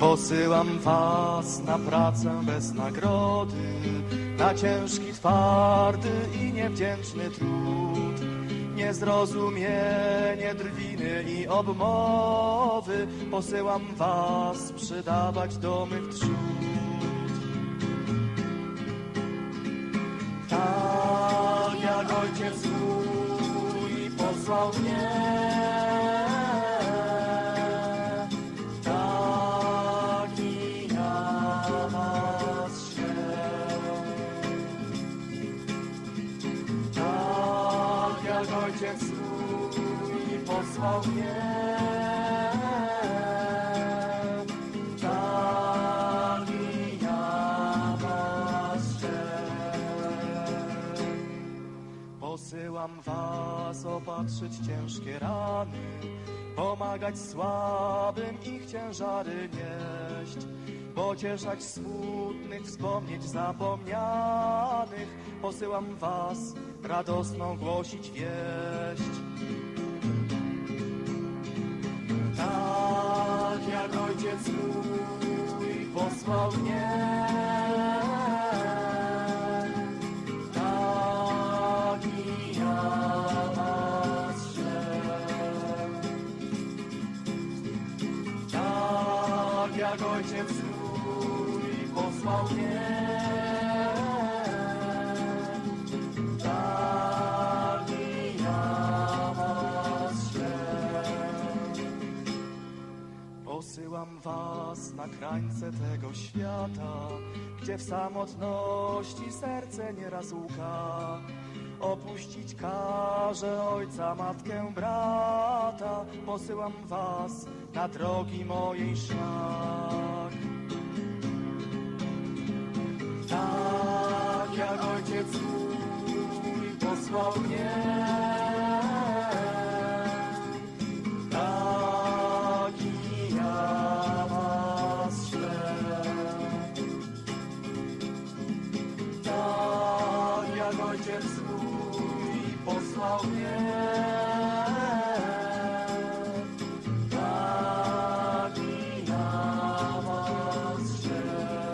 Posyłam was na pracę bez nagrody, na ciężki, twardy i niewdzięczny trud. Niezrozumienie, drwiny i obmowy, posyłam was przydawać do mych trzód. Tak jak ojciec mój posłał mnie, ojciec mój posłał mnie, tak i ja was. Posyłam was opatrzyć ciężkie rany, pomagać słabym ich ciężary nieść, pocieszać smutnych, wspomnieć zapomnianych. Posyłam was radosną głosić wieść. Tak jak ojciec mój posłał mnie, tak i ja was. Tak jak ojciec mój posłał mnie, Posyłam was na krańce tego świata, gdzie w samotności serce nieraz łka. Opuścić każe ojca, matkę, brata. Posyłam was na drogi mojej szlak. Tak jak ojciec mój posłał mnie. Posłał mnie. Tak i ja was ślę.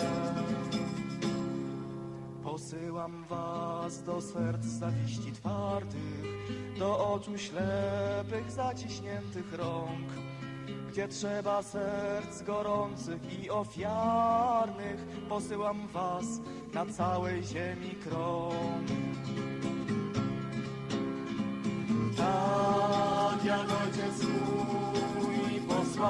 Posyłam was do serc zawiści twardych, do oczu ślepych, zaciśniętych rąk, gdzie trzeba serc gorących i ofiarnych. Posyłam was na całej ziemi krąg.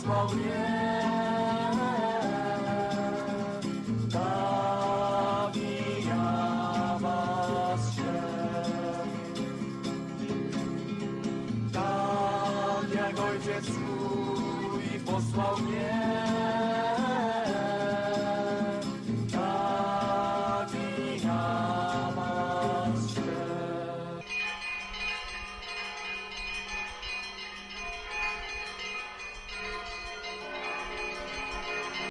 posłał mnie. Tak i ja was ślę. Tak jak ojciec mój posłał mnie.